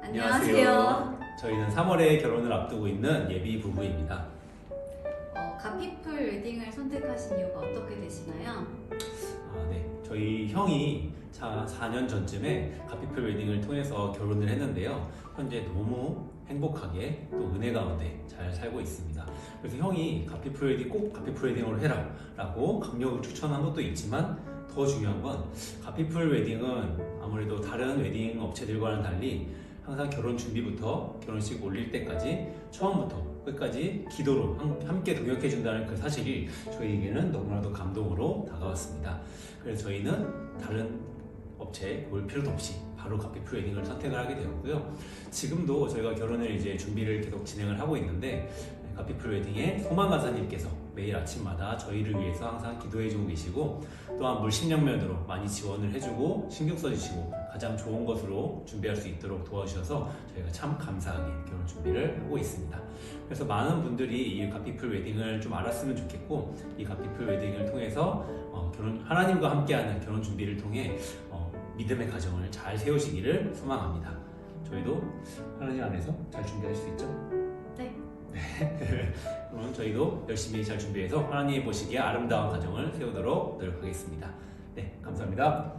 안녕하세요. 저희는 3월에 결혼을 앞두고 있는 예비 부부입니다. 어, 가피풀 웨딩을 선택하신 이유가 어떻게 되시나요? 아, 네. 저희 형이 차 4년 전쯤에 가피풀 웨딩을 통해서 결혼을 했는데요. 현재 너무 행복하게 또 은혜 가운데 잘 살고 있습니다. 그래서 형이 가피풀 웨딩 꼭 가피풀 웨딩으로 해라 라고 강력을 추천한 것도 있지만 더 중요한 건 가피풀 웨딩은 아무래도 다른 웨딩 업체들과는 달리 항상 결혼 준비부터 결혼식 올릴 때까지 처음부터 끝까지 기도로 함- 함께 동역해 준다는 그 사실이 저희에게는 너무나도 감동으로 다가왔습니다. 그래서 저희는 다른 업체에 올 필요도 없이 바로 가피풀 웨딩을 선택을 하게 되었고요. 지금도 저희가 결혼을 이제 준비를 계속 진행을 하고 있는데 가피풀 웨딩의 소망 가사님께서 매일 아침마다 저희를 위해서 항상 기도해주고 계시고 또한 물심양면으로 많이 지원을 해주고 신경 써주시고 가장 좋은 것으로 준비할 수 있도록 도와주셔서 저희가 참 감사하게 결혼 준비를 하고 있습니다. 그래서 많은 분들이 이 가피풀 웨딩을 좀 알았으면 좋겠고 이 가피풀 웨딩을 통해서 어, 결혼 하나님과 함께하는 결혼 준비를 통해 어, 믿음의 가정을 잘 세우시기를 소망합니다. 저희도 하나님 안에서 잘 준비할 수 있죠? 네. 그럼 저희도 열심히 잘 준비해서 하나님이 보시기에 아름다운 가정을 세우도록 노력하겠습니다. 네, 감사합니다.